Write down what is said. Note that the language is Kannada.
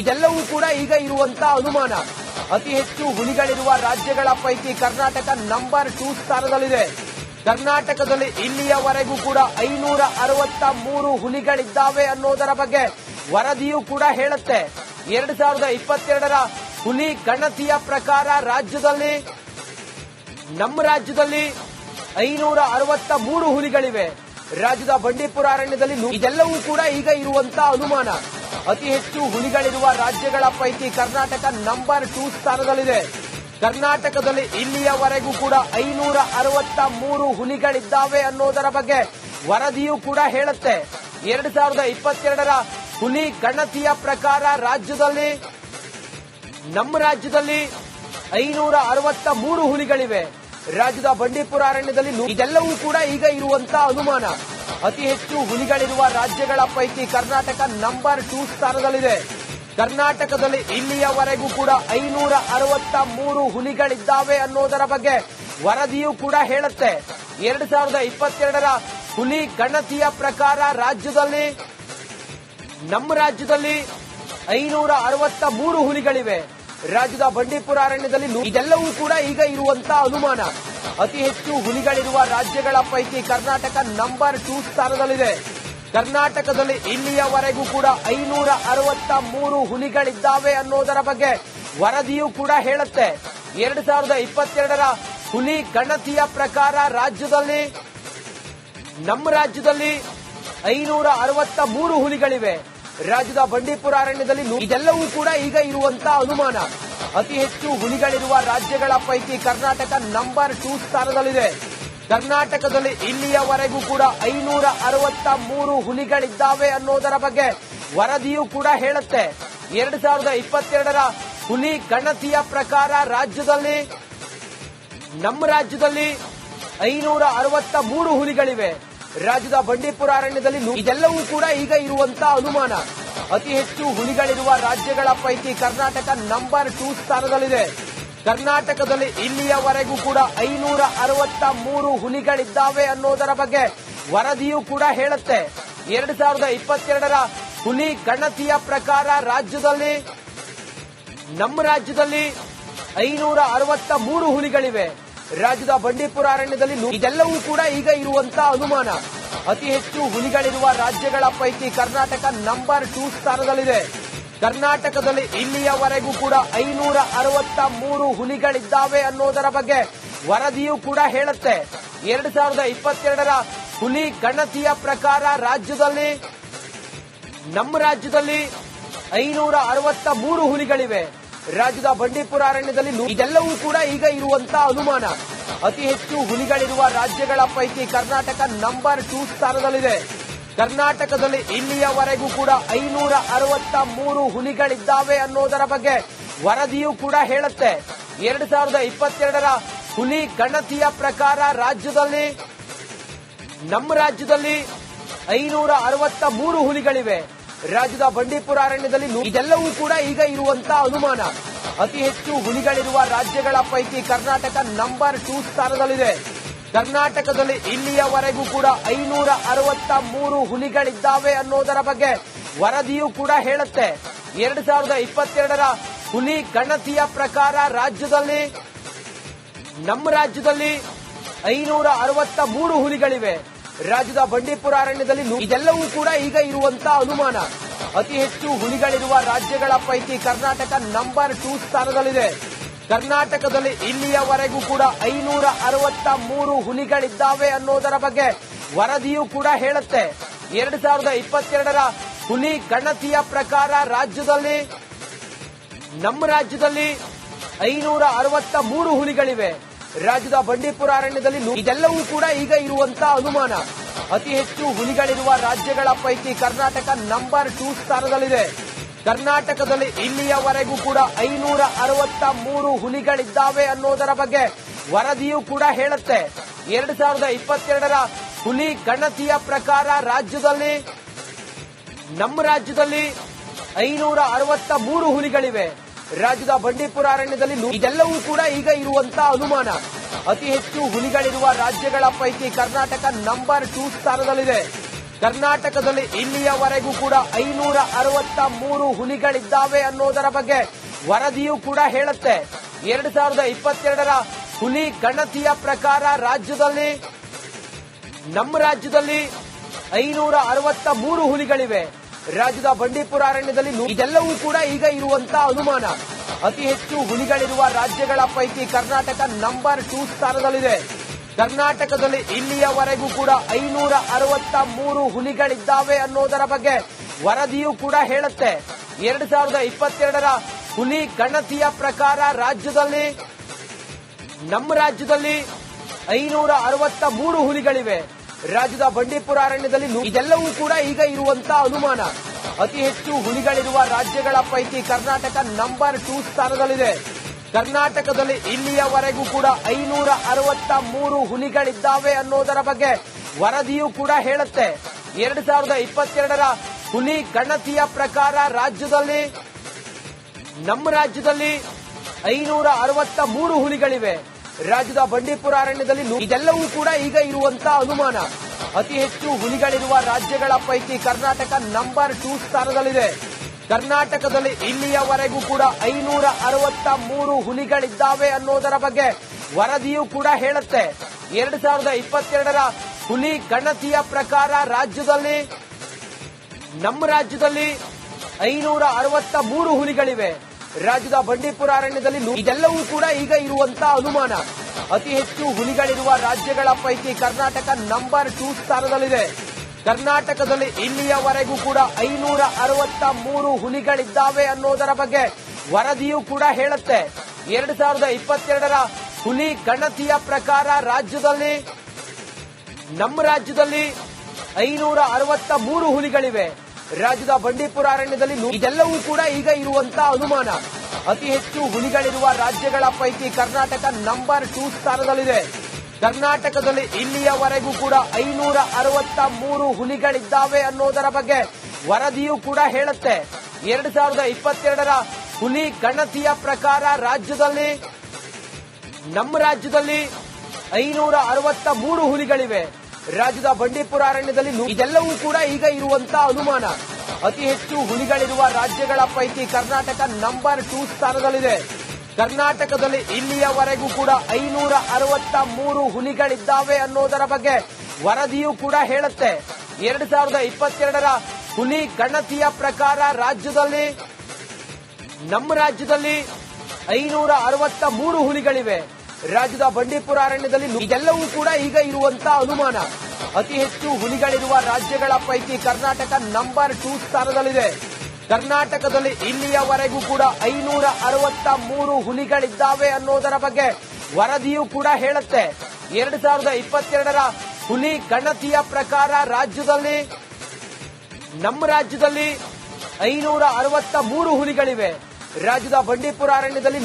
ಇದೆಲ್ಲವೂ ಕೂಡ ಈಗ ಇರುವಂತ ಅನುಮಾನ. ಅತಿ ಹೆಚ್ಚು ಹುಲಿಗಳಿರುವ ರಾಜ್ಯಗಳ ಪೈಕಿ ಕರ್ನಾಟಕ ನಂಬರ್ ಟೂ ಸ್ಥಾನದಲ್ಲಿದೆ. ಕರ್ನಾಟಕದಲ್ಲಿ ಇಲ್ಲಿಯವರೆಗೂ ಕೂಡ ಐನೂರ ಅರವತ್ತ ಮೂರು ಹುಲಿಗಳಿದ್ದಾವೆ ಅನ್ನೋದರ ಬಗ್ಗೆ ವರದಿಯೂ ಕೂಡ ಹೇಳುತ್ತೆ. ಎರಡ್ ಸಾವಿರದ ಇಪ್ಪತ್ತೆರಡರ ಹುಲಿ ಗಣತಿಯ ಪ್ರಕಾರ ರಾಜ್ಯದಲ್ಲಿ, ನಮ್ಮ ರಾಜ್ಯದಲ್ಲಿ ಐನೂರ ಅರವತ್ತ ಮೂರು ಹುಲಿಗಳಿವೆ. ರಾಜ್ಯದ ಬಂಡೀಪುರ ಅರಣ್ಯದಲ್ಲಿ ಇದೆಲ್ಲವೂ ಕೂಡ ಈಗ ಇರುವಂತಹ ಅನುಮಾನ. ಅತಿ ಹೆಚ್ಚು ಹುಲಿಗಳಿರುವ ರಾಜ್ಯಗಳ ಪೈಕಿ ಕರ್ನಾಟಕ ನಂಬರ್ ಟೂ ಸ್ಥಾನದಲ್ಲಿದೆ. ಕರ್ನಾಟಕದಲ್ಲಿ ಇಲ್ಲಿಯವರೆಗೂ ಕೂಡ ಐನೂರ ಅರವತ್ತ ಮೂರು ಹುಲಿಗಳಿದ್ದಾವೆ ಅನ್ನೋದರ ಬಗ್ಗೆ ವರದಿಯೂ ಕೂಡ ಹೇಳುತ್ತೆ. ಎರಡ್ ಸಾವಿರದ ಇಪ್ಪತ್ತೆರಡರ ಹುಲಿ ಗಣತಿಯ ಪ್ರಕಾರ ರಾಜ್ಯದಲ್ಲಿ, ನಮ್ಮ ರಾಜ್ಯದಲ್ಲಿ ಐನೂರ ಅರವತ್ತ ಮೂರು ಹುಲಿಗಳಿವೆ. ರಾಜ್ಯದ ಬಂಡೀಪುರ ಅರಣ್ಯದಲ್ಲಿ ಇದೆಲ್ಲವೂ ಕೂಡ ಈಗ ಇರುವಂತಹ ಅನುಮಾನ. ಅತಿ ಹೆಚ್ಚು ಹುಲಿಗಳಿರುವ ರಾಜ್ಯಗಳ ಪೈಕಿ ಕರ್ನಾಟಕ ನಂಬರ್ ಟೂ ಸ್ಥಾನದಲ್ಲಿದೆ. ಕರ್ನಾಟಕದಲ್ಲಿ ಇಲ್ಲಿಯವರೆಗೂ ಕೂಡ ಐನೂರ ಅರವತ್ತ ಮೂರು ಹುಲಿಗಳಿದ್ದಾವೆ ಅನ್ನೋದರ ಬಗ್ಗೆ ವರದಿಯೂ ಕೂಡ ಹೇಳುತ್ತೆ. ಎರಡ್ ಸಾವಿರದ ಇಪ್ಪತ್ತೆರಡರ ಹುಲಿ ಗಣತಿಯ ಪ್ರಕಾರ ರಾಜ್ಯದಲ್ಲಿ, ನಮ್ಮ ರಾಜ್ಯದಲ್ಲಿ ಐನೂರ ಅರವತ್ತ ಮೂರು ಹುಲಿಗಳಿವೆ. ರಾಜ್ಯದ ಬಂಡೀಪುರ ಅರಣ್ಯದಲ್ಲಿ ಇದೆಲ್ಲವೂ ಕೂಡ ಈಗ ಇರುವಂತ ಅನುಮಾನ. ಅತಿ ಹೆಚ್ಚು ಹುಲಿಗಳಿರುವ ರಾಜ್ಯಗಳ ಪೈಕಿ ಕರ್ನಾಟಕ ನಂಬರ್ ಟೂ ಸ್ಥಾನದಲ್ಲಿದೆ. ಕರ್ನಾಟಕದಲ್ಲಿ ಇಲ್ಲಿಯವರೆಗೂ ಕೂಡ ಐನೂರ ಅರವತ್ತ ಮೂರು ಹುಲಿಗಳಿದ್ದಾವೆ ಅನ್ನೋದರ ಬಗ್ಗೆ ವರದಿಯೂ ಕೂಡ ಹೇಳುತ್ತೆ. ಎರಡ್ ಸಾವಿರದ ಇಪ್ಪತ್ತೆರಡರ ಹುಲಿ ಗಣತಿಯ ಪ್ರಕಾರ ರಾಜ್ಯದಲ್ಲಿ, ನಮ್ಮ ರಾಜ್ಯದಲ್ಲಿ ಐನೂರ ಅರವತ್ತ ಮೂರು ಹುಲಿಗಳಿವೆ. ರಾಜ್ಯದ ಬಂಡೀಪುರ ಅರಣ್ಯದಲ್ಲಿ ಇದೆಲ್ಲವೂ ಕೂಡ ಈಗ ಇರುವಂತಹ ಅನುಮಾನ. ಅತಿ ಹೆಚ್ಚು ಹುಲಿಗಳಿರುವ ರಾಜ್ಯಗಳ ಪೈಕಿ ಕರ್ನಾಟಕ ನಂಬರ್ ಟೂ ಸ್ಥಾನದಲ್ಲಿದೆ. ಕರ್ನಾಟಕದಲ್ಲಿ ಇಲ್ಲಿಯವರೆಗೂ ಕೂಡ ಐನೂರ ಅರವತ್ತ ಮೂರು ಹುಲಿಗಳಿದ್ದಾವೆ ಅನ್ನೋದರ ಬಗ್ಗೆ ವರದಿಯೂ ಕೂಡ ಹೇಳುತ್ತೆ. ಎರಡ್ ಸಾವಿರದ ಇಪ್ಪತ್ತೆರಡರ ಹುಲಿ ಗಣತಿಯ ಪ್ರಕಾರ ರಾಜ್ಯದಲ್ಲಿ, ನಮ್ಮ ರಾಜ್ಯದಲ್ಲಿ ಐನೂರ ಅರವತ್ತ ಮೂರು ಹುಲಿಗಳಿವೆ. ರಾಜ್ಯದ ಬಂಡೀಪುರ ಅರಣ್ಯದಲ್ಲಿ ಇದೆಲ್ಲವೂ ಕೂಡ ಈಗ ಇರುವಂತ ಅನುಮಾನ. ಅತಿ ಹೆಚ್ಚು ಹುಲಿಗಳಿರುವ ರಾಜ್ಯಗಳ ಪೈಕಿ ಕರ್ನಾಟಕ ನಂಬರ್ ಟೂ ಸ್ಥಾನದಲ್ಲಿದೆ. ಕರ್ನಾಟಕದಲ್ಲಿ ಇಲ್ಲಿಯವರೆಗೂ ಕೂಡ ಐನೂರ ಅರವತ್ತ ಮೂರು ಹುಲಿಗಳಿದ್ದಾವೆ ಅನ್ನೋದರ ಬಗ್ಗೆ ವರದಿಯೂ ಕೂಡ ಹೇಳುತ್ತೆ. ಎರಡ್ ಸಾವಿರದ ಇಪ್ಪತ್ತೆರಡರ ಹುಲಿ ಗಣತಿಯ ಪ್ರಕಾರ ರಾಜ್ಯದಲ್ಲಿ, ನಮ್ಮ ರಾಜ್ಯದಲ್ಲಿ ಐನೂರ ಅರವತ್ತ ಮೂರು ಹುಲಿಗಳಿವೆ. ರಾಜ್ಯದ ಬಂಡೀಪುರ ಅರಣ್ಯದಲ್ಲಿ ಇದೆಲ್ಲವೂ ಕೂಡ ಈಗ ಇರುವಂತಹ ಅನುಮಾನ. ಅತಿ ಹೆಚ್ಚು ಹುಲಿಗಳಿರುವ ರಾಜ್ಯಗಳ ಪೈಕಿ ಕರ್ನಾಟಕ ನಂಬರ್ ಟೂ ಸ್ಥಾನದಲ್ಲಿದೆ. ಕರ್ನಾಟಕದಲ್ಲಿ ಇಲ್ಲಿಯವರೆಗೂ ಕೂಡ ಐನೂರ ಅರವತ್ತ ಮೂರು ಹುಲಿಗಳಿದ್ದಾವೆ ಅನ್ನೋದರ ಬಗ್ಗೆ ವರದಿಯೂ ಕೂಡ ಹೇಳುತ್ತೆ. ಎರಡ್ ಸಾವಿರದ ಇಪ್ಪತ್ತೆರಡರ ಹುಲಿ ಗಣತಿಯ ಪ್ರಕಾರ ರಾಜ್ಯದಲ್ಲಿ, ನಮ್ಮ ರಾಜ್ಯದಲ್ಲಿ ಐನೂರ ಅರವತ್ತ ಮೂರು ಹುಲಿಗಳಿವೆ. ರಾಜ್ಯದ ಬಂಡೀಪುರ ಅರಣ್ಯದಲ್ಲಿ ಇದೆಲ್ಲವೂ ಕೂಡ ಈಗ ಇರುವಂತಹ ಅನುಮಾನ. ಅತಿ ಹೆಚ್ಚು ಹುಲಿಗಳಿರುವ ರಾಜ್ಯಗಳ ಪೈಕಿ ಕರ್ನಾಟಕ ನಂಬರ್ ಟೂ ಸ್ಥಾನದಲ್ಲಿದೆ. ಕರ್ನಾಟಕದಲ್ಲಿ ಇಲ್ಲಿಯವರೆಗೂ ಕೂಡ ಐನೂರ ಅರವತ್ತ ಮೂರು ಹುಲಿಗಳಿದ್ದಾವೆ ಅನ್ನೋದರ ಬಗ್ಗೆ ವರದಿಯೂ ಕೂಡ ಹೇಳುತ್ತೆ. ಎರಡು ಸಾವಿರದ ಇಪ್ಪತ್ತೆರಡರ ಹುಲಿ ಗಣತಿಯ ಪ್ರಕಾರ ರಾಜ್ಯದಲ್ಲಿ, ನಮ್ಮ ರಾಜ್ಯದಲ್ಲಿ ಐನೂರ ಅರವತ್ತ ಮೂರು ಹುಲಿಗಳಿವೆ. ರಾಜ್ಯದ ಬಂಡೀಪುರ ಅರಣ್ಯದಲ್ಲಿ ಇದೆಲ್ಲವೂ ಕೂಡ ಈಗ ಇರುವಂತ ಅನುಮಾನ. ಅತಿ ಹೆಚ್ಚು ಹುಲಿಗಳಿರುವ ರಾಜ್ಯಗಳ ಪೈಕಿ ಕರ್ನಾಟಕ ನಂಬರ್ ಟೂ ಸ್ಥಾನದಲ್ಲಿದೆ. ಕರ್ನಾಟಕದಲ್ಲಿ ಇಲ್ಲಿಯವರೆಗೂ ಕೂಡ ಐನೂರ ಅರವತ್ತ ಮೂರು ಹುಲಿಗಳಿದ್ದಾವೆ ಅನ್ನೋದರ ಬಗ್ಗೆ ವರದಿಯೂ ಕೂಡ ಹೇಳುತ್ತೆ. ಎರಡ್ ಸಾವಿರದ ಇಪ್ಪತ್ತೆರಡರ ಹುಲಿ ಗಣತಿಯ ಪ್ರಕಾರ ರಾಜ್ಯದಲ್ಲಿ, ನಮ್ಮ ರಾಜ್ಯದಲ್ಲಿ ಐನೂರ ಅರವತ್ತ ಮೂರು ಹುಲಿಗಳಿವೆ. ರಾಜ್ಯದ ಬಂಡೀಪುರ ಅರಣ್ಯದಲ್ಲಿ ಇದೆಲ್ಲವೂ ಕೂಡ ಈಗ ಇರುವಂತಹ ಅನುಮಾನ. ಅತಿ ಹೆಚ್ಚು ಹುಲಿಗಳಿರುವ ರಾಜ್ಯಗಳ ಪೈಕಿ ಕರ್ನಾಟಕ ನಂಬರ್ ಟೂ ಸ್ಥಾನದಲ್ಲಿದೆ. ಕರ್ನಾಟಕದಲ್ಲಿ ಇಲ್ಲಿಯವರೆಗೂ ಕೂಡ ಐನೂರ ಅರವತ್ತ ಮೂರು ಹುಲಿಗಳಿದ್ದಾವೆ ಅನ್ನೋದರ ಬಗ್ಗೆ ವರದಿಯೂ ಕೂಡ ಹೇಳುತ್ತೆ. ಎರಡು ಸಾವಿರದ ಇಪ್ಪತ್ತೆರಡರ ಹುಲಿ ಗಣತಿಯ ಪ್ರಕಾರ ರಾಜ್ಯದಲ್ಲಿ, ನಮ್ಮ ರಾಜ್ಯದಲ್ಲಿ ಐನೂರ ಅರವತ್ತ ಮೂರು ಹುಲಿಗಳಿವೆ. ರಾಜ್ಯದ ಬಂಡೀಪುರ ಅರಣ್ಯದಲ್ಲಿ ಇದೆಲ್ಲವೂ ಕೂಡ ಈಗ ಇರುವಂತಹ ಅನುಮಾನ. ಅತಿ ಹೆಚ್ಚು ಹುಲಿಗಳಿರುವ ರಾಜ್ಯಗಳ ಪೈಕಿ ಕರ್ನಾಟಕ ನಂಬರ್ ಟೂ ಸ್ಥಾನದಲ್ಲಿದೆ. ಕರ್ನಾಟಕದಲ್ಲಿ ಇಲ್ಲಿಯವರೆಗೂ ಕೂಡ ಐನೂರ ಅರವತ್ತ ಮೂರು ಹುಲಿಗಳಿದ್ದಾವೆ ಅನ್ನೋದರ ಬಗ್ಗೆ ವರದಿಯೂ ಕೂಡ ಹೇಳುತ್ತೆ. ಎರಡ್ ಸಾವಿರದ ಇಪ್ಪತ್ತೆರಡರ ಹುಲಿ ಗಣತಿಯ ಪ್ರಕಾರ ರಾಜ್ಯದಲ್ಲಿ, ನಮ್ಮ ರಾಜ್ಯದಲ್ಲಿ ಐನೂರ ಅರವತ್ತ ಮೂರು ಹುಲಿಗಳಿವೆ. ರಾಜ್ಯದ ಬಂಡೀಪುರ ಅರಣ್ಯದಲ್ಲಿ ಇದೆಲ್ಲವೂ ಕೂಡ ಈಗ ಇರುವಂತಹ ಅನುಮಾನ. ಅತಿ ಹೆಚ್ಚು ಹುಲಿಗಳಿರುವ ರಾಜ್ಯಗಳ ಪೈಕಿ ಕರ್ನಾಟಕ ನಂಬರ್ ಟೂ ಸ್ಥಾನದಲ್ಲಿದೆ. ಕರ್ನಾಟಕದಲ್ಲಿ ಇಲ್ಲಿಯವರೆಗೂ ಕೂಡ ಐನೂರ ಅರವತ್ತ ಮೂರು ಹುಲಿಗಳಿದ್ದಾವೆ ಅನ್ನೋದರ ಬಗ್ಗೆ ವರದಿಯೂ ಕೂಡ ಹೇಳುತ್ತೆ. ಎರಡು ಸಾವಿರದ ಇಪ್ಪತ್ತೆರಡರ ಹುಲಿ ಗಣತಿಯ ಪ್ರಕಾರ ರಾಜ್ಯದಲ್ಲಿ, ನಮ್ಮ ರಾಜ್ಯದಲ್ಲಿ ಐನೂರ ಅರವತ್ತ ಮೂರು ಹುಲಿಗಳಿವೆ. ರಾಜ್ಯದ ಬಂಡೀಪುರ ಅರಣ್ಯದಲ್ಲಿ ಇದೆಲ್ಲವೂ ಕೂಡ ಈಗ ಇರುವಂತಹ ಅನುಮಾನ. ಅತಿ ಹೆಚ್ಚು ಹುಲಿಗಳಿರುವ ರಾಜ್ಯಗಳ ಪೈಕಿ ಕರ್ನಾಟಕ ನಂಬರ್ ಟೂ ಸ್ಥಾನದಲ್ಲಿದೆ. ಕರ್ನಾಟಕದಲ್ಲಿ ಇಲ್ಲಿಯವರೆಗೂ ಕೂಡ ಐನೂರ ಅರವತ್ತ ಮೂರು ಹುಲಿಗಳಿದ್ದಾವೆ ಅನ್ನೋದರ ಬಗ್ಗೆ ವರದಿಯೂ ಕೂಡ ಹೇಳುತ್ತೆ. ಎರಡು ಸಾವಿರದ ಇಪ್ಪತ್ತೆರಡರ ಹುಲಿ ಗಣತಿಯ ಪ್ರಕಾರ ರಾಜ್ಯದಲ್ಲಿ, ನಮ್ಮ ರಾಜ್ಯದಲ್ಲಿ ಐನೂರ ಅರವತ್ತ ಮೂರು ಹುಲಿಗಳಿವೆ. ರಾಜ್ಯದ ಬಂಡೀಪುರ ಅರಣ್ಯದಲ್ಲಿ ಇದೆಲ್ಲವೂ ಕೂಡ ಈಗ ಇರುವಂತಹ ಅನುಮಾನ. ಅತಿ ಹೆಚ್ಚು ಹುಲಿಗಳಿರುವ ರಾಜ್ಯಗಳ ಪೈಕಿ ಕರ್ನಾಟಕ ನಂಬರ್ ಟೂ ಸ್ಥಾನದಲ್ಲಿದೆ. ಕರ್ನಾಟಕದಲ್ಲಿ ಇಲ್ಲಿಯವರೆಗೂ ಕೂಡ ಐನೂರ ಅರವತ್ತ ಮೂರು ಹುಲಿಗಳಿದ್ದಾವೆ ಅನ್ನೋದರ ಬಗ್ಗೆ ವರದಿಯೂ ಕೂಡ ಹೇಳುತ್ತೆ. ಎರಡು ಸಾವಿರದ ಇಪ್ಪತ್ತೆರಡರ ಹುಲಿ ಗಣತಿಯ ಪ್ರಕಾರ ರಾಜ್ಯದಲ್ಲಿ, ನಮ್ಮ ರಾಜ್ಯದಲ್ಲಿ ಐನೂರ ಅರವತ್ತ ಮೂರು ಹುಲಿಗಳಿವೆ. ರಾಜ್ಯದ ಬಂಡೀಪುರ ಅರಣ್ಯದಲ್ಲಿ ಇದೆಲ್ಲವೂ ಕೂಡ ಈಗ ಇರುವಂತಹ ಅನುಮಾನ. ಅತಿ ಹೆಚ್ಚು ಹುಲಿಗಳಿರುವ ರಾಜ್ಯಗಳ ಪೈಕಿ ಕರ್ನಾಟಕ ನಂಬರ್ ಟೂ ಸ್ಥಾನದಲ್ಲಿದೆ. ಕರ್ನಾಟಕದಲ್ಲಿ ಇಲ್ಲಿಯವರೆಗೂ ಕೂಡ ಐನೂರ ಅರವತ್ತ ಮೂರು ಹುಲಿಗಳಿದ್ದಾವೆ ಅನ್ನೋದರ ಬಗ್ಗೆ ವರದಿಯೂ ಕೂಡ ಹೇಳುತ್ತೆ. ಎರಡು ಸಾವಿರದ ಇಪ್ಪತ್ತೆರಡರ ಹುಲಿ ಗಣತಿಯ ಪ್ರಕಾರ ರಾಜ್ಯದಲ್ಲಿ, ನಮ್ಮ ರಾಜ್ಯದಲ್ಲಿ ಐನೂರ ಅರವತ್ತ ಮೂರು ಹುಲಿಗಳಿವೆ. ರಾಜ್ಯದ ಬಂಡೀಪುರ ಅರಣ್ಯದಲ್ಲಿ ಇದೆಲ್ಲವೂ ಕೂಡ ಈಗ ಇರುವಂತಹ ಅನುಮಾನ. ಅತಿ ಹೆಚ್ಚು ಹುಲಿಗಳಿರುವ ರಾಜ್ಯಗಳ ಪೈಕಿ ಕರ್ನಾಟಕ ನಂಬರ್ ಟೂ ಸ್ಥಾನದಲ್ಲಿದೆ. ಕರ್ನಾಟಕದಲ್ಲಿ ಇಲ್ಲಿಯವರೆಗೂ ಕೂಡ ಐನೂರ ಅರವತ್ತ ಮೂರು ಹುಲಿಗಳಿದ್ದಾವೆ ಅನ್ನೋದರ ಬಗ್ಗೆ ವರದಿಯೂ ಕೂಡ ಹೇಳುತ್ತೆ. ಎರಡು ಸಾವಿರದ ಇಪ್ಪತ್ತೆರಡರ ಹುಲಿ ಗಣತಿಯ ಪ್ರಕಾರ ರಾಜ್ಯದಲ್ಲಿ, ನಮ್ಮ ರಾಜ್ಯದಲ್ಲಿ ಐನೂರ ಅರವತ್ತ ಮೂರು ಹುಲಿಗಳಿವೆ. ರಾಜ್ಯದ ಬಂಡೀಪುರ ಅರಣ್ಯದಲ್ಲಿ ಇದೆಲ್ಲವೂ ಕೂಡ ಈಗ ಇರುವಂತಹ ಅನುಮಾನ. ಅತಿ ಹೆಚ್ಚು ಹುಲಿಗಳಿರುವ ರಾಜ್ಯಗಳ ಪೈಕಿ ಕರ್ನಾಟಕ ನಂಬರ್ ಟೂ ಸ್ಥಾನದಲ್ಲಿದೆ. ಕರ್ನಾಟಕದಲ್ಲಿ ಇಲ್ಲಿಯವರೆಗೂ ಕೂಡ ಐನೂರ ಅರವತ್ತ ಮೂರು ಹುಲಿಗಳಿದ್ದಾವೆ ಅನ್ನೋದರ ಬಗ್ಗೆ ವರದಿಯೂ ಕೂಡ ಹೇಳುತ್ತೆ. ಎರಡ್ ಸಾವಿರದ ಇಪ್ಪತ್ತೆರಡರ ಹುಲಿ ಗಣತಿಯ ಪ್ರಕಾರ ರಾಜ್ಯದಲ್ಲಿ, ನಮ್ಮ ರಾಜ್ಯದಲ್ಲಿ ಐನೂರ ಅರವತ್ತ ಮೂರು ಹುಲಿಗಳಿವೆ. ರಾಜ್ಯದ ಬಂಡೀಪುರ ಅರಣ್ಯದಲ್ಲಿ ಇದೆಲ್ಲವೂ ಕೂಡ ಈಗ ಇರುವಂತಹ ಅನುಮಾನ. ಅತಿ ಹೆಚ್ಚು ಹುಲಿಗಳಿರುವ ರಾಜ್ಯಗಳ ಪೈಕಿ ಕರ್ನಾಟಕ ನಂಬರ್ ಟೂ ಸ್ಥಾನದಲ್ಲಿದೆ. ಕರ್ನಾಟಕದಲ್ಲಿ ಇಲ್ಲಿಯವರೆಗೂ ಕೂಡ ಐನೂರ ಅರವತ್ತ ಮೂರು ಹುಲಿಗಳಿದ್ದಾವೆ ಅನ್ನೋದರ ಬಗ್ಗೆ ವರದಿಯೂ ಕೂಡ ಹೇಳುತ್ತೆ. ಎರಡು ಸಾವಿರದ ಇಪ್ಪತ್ತೆರಡರ ಹುಲಿ ಗಣತಿಯ ಪ್ರಕಾರ ರಾಜ್ಯದಲ್ಲಿ, ನಮ್ಮ ರಾಜ್ಯದಲ್ಲಿ ಐನೂರ ಅರವತ್ತ ಮೂರು ಹುಲಿಗಳಿವೆ. ರಾಜ್ಯದ ಬಂಡೀಪುರ ಅರಣ್ಯದಲ್ಲಿ ಇದೆಲ್ಲವೂ ಕೂಡ ಈಗ ಇರುವಂತಹ ಅನುಮಾನ. ಅತಿ ಹೆಚ್ಚು ಹುಲಿಗಳಿರುವ ರಾಜ್ಯಗಳ ಪೈಕಿ ಕರ್ನಾಟಕ ನಂಬರ್ ಟೂ ಸ್ಥಾನದಲ್ಲಿದೆ. ಕರ್ನಾಟಕದಲ್ಲಿ ಇಲ್ಲಿಯವರೆಗೂ ಕೂಡ ಐನೂರ ಅರವತ್ತ ಮೂರು ಹುಲಿಗಳಿದ್ದಾವೆ ಅನ್ನೋದರ ಬಗ್ಗೆ ವರದಿಯೂ ಕೂಡ ಹೇಳುತ್ತೆ. ಎರಡು ಸಾವಿರದ ಇಪ್ಪತ್ತೆರಡರ ಹುಲಿ ಗಣತಿಯ ಪ್ರಕಾರ ರಾಜ್ಯದಲ್ಲಿ, ನಮ್ಮ ರಾಜ್ಯದಲ್ಲಿ ಐನೂರ ಅರವತ್ತ ಮೂರು ಹುಲಿಗಳಿವೆ. ರಾಜ್ಯದ ಬಂಡೀಪುರ ಅರಣ್ಯದಲ್ಲಿ